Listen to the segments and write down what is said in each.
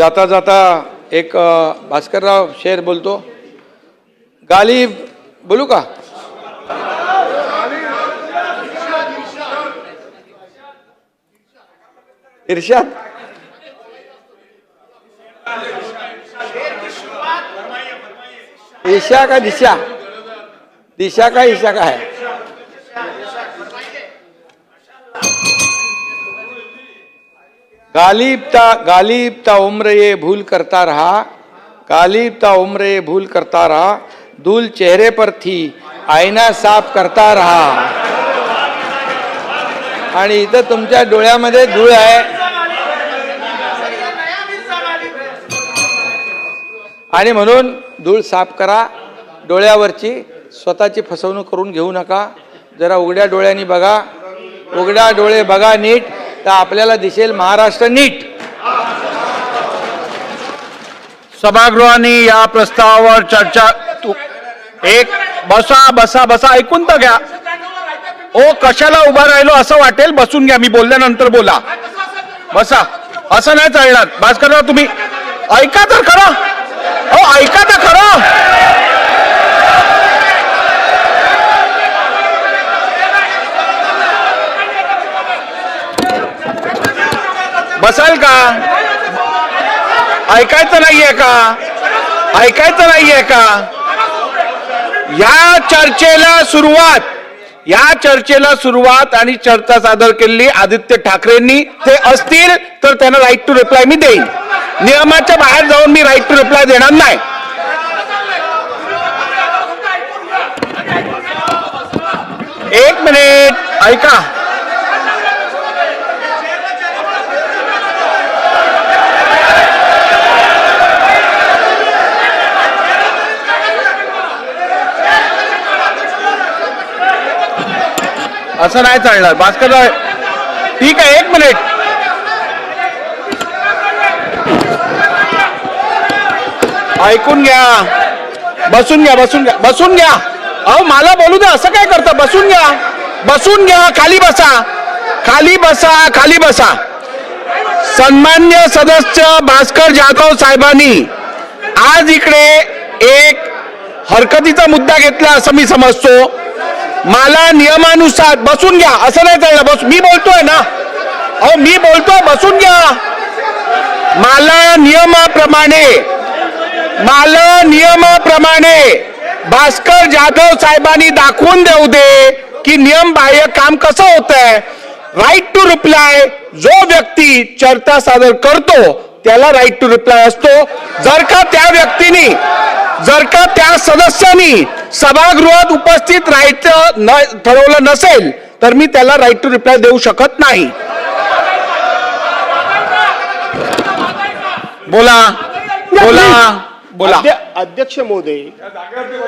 जाता जाता एक भास्करराव शेर बोलतो गाली बोलू का? इर्षाद ईशा का दिशा? दिशा का ईशा का है? गालिबता गालिबता उम्र ये भूल करता रहा गालिबता उम्र ये भूल करता रहा धूल चेहरे पर थी आईना साफ करता रहा। आणि इथं तुमच्या डोळ्यामध्ये धूळ आहे. आणि म्हणून धूळ साफ करा डोळ्यावरची स्वतःची फसवणूक करून घेऊ नका. जरा उघड्या डोळ्यांनी बघा. उघड्या डोळे बघा नीट. तर आपल्याला दिसेल महाराष्ट्र नीट. सभागृहाने या प्रस्तावावर चर्चा एक बसा बसा बसा ऐकून तर घ्या. ओ कशाला उभा राहिलो असं वाटेल बसून घ्या मी बोलल्यानंतर बोला. बसा. असं नाही चालणार. भास्करराव तुम्ही ऐका तर खरं. हो ऐका तर खरं. बसाल का? ऐकायचं नाहीये का? ऐकायचं नाहीये का? या चर्चेला सुरुवात या चर्चेला सुरुवात आणि चर्चा सादर केलेली आदित्य ठाकरेंनी. ते असतील तर त्यांना राईट टू रिप्लाय मी देईन. नियमाच्या बाहेर जाऊन मी राईट टू रिप्लाय देणार नाही. एक मिनिट ऐका. असं नाही चालणार. भास्कर ठीक आहे एक मिनिट. ऐकून घ्या. बसून घ्या बसून घ्या बसून घ्या. अहो मला बोलू द्या असं काय करता? बसून घ्या. बसून घ्या खाली बसा. खाली बसा खाली बसा. सन्मान्य सदस्य भास्कर जाधव साहेबांनी आज इकडे एक हरकतीचा मुद्दा घेतला असं मी समजतो. मला नियमानुसार बसून घ्या. असं नाही चाललं बस मी बोलतोय ना? अहो मी बोलतोय बसून घ्या. मला नियमाप्रमाणे मला नियमाप्रमाणे भास्कर जाधव साहेबांनी दाखवून देऊ दे की नियम बाह्य काम कसं होत आहे राईट टू रिप्लाय जो व्यक्ती चर्चा सादर करतो त्याला राईट टू रिप्लाय असतो. जर का त्या व्यक्तीने जर का त्या सदस्यांनी सभागृहात उपस्थित राहायचं न ठरवलं नसेल तर मी त्याला राईट टू रिप्लाय देऊ शकत नाही. बोला बोला बोला. अध्य- अध्यक्ष महोदय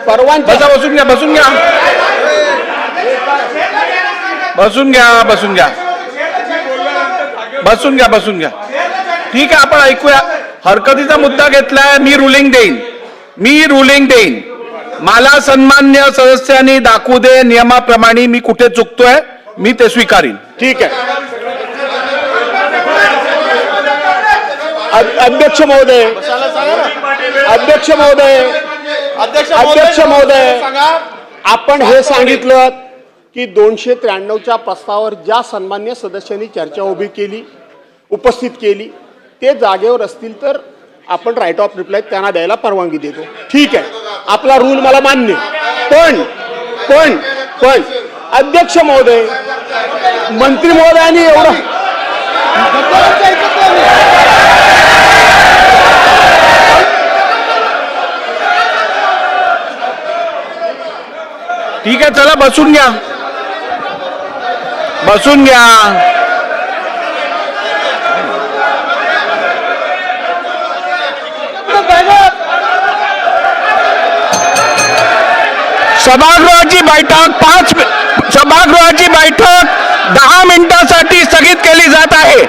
परवानगी बसा बसून घ्या बसून घ्या. बसून घ्या बसून घ्या. बसून घ्या बसून घ्या. ठीक आहे आपण ऐकूया. हरकतीचा मुद्दा घेतलाय मी रुलिंग देईन. मी रुलिंग देईन. मला सन्मान्य सदस्यांनी दाखवू दे नियमाप्रमाणे मी कुठे चुकतोय मी ते स्वीकारीन. ठीक आहे. अध्यक्ष महोदय अध्यक्ष महोदय अध्यक्ष महोदय आपण हे सांगितलं की दोनशे त्र्याण्णवच्या प्रस्तावावर ज्या सन्मान्य सदस्यांनी चर्चा उभी केली उपस्थित केली ते जागेवर असतील तर आपण राईट ऑफ रिप्लाय त्यांना द्यायला परवानगी देतो. ठीक आहे. आपला रूल मला मान्य पण पण पण अध्यक्ष महोदय मंत्री महोदयांनी एवढं ठीक आहे चला बसून घ्या. बसून घ्या. सभागृहाची बैठक पाच सभागृहाची बैठक दहा मिनिटांसाठी स्थगित केली जात आहे.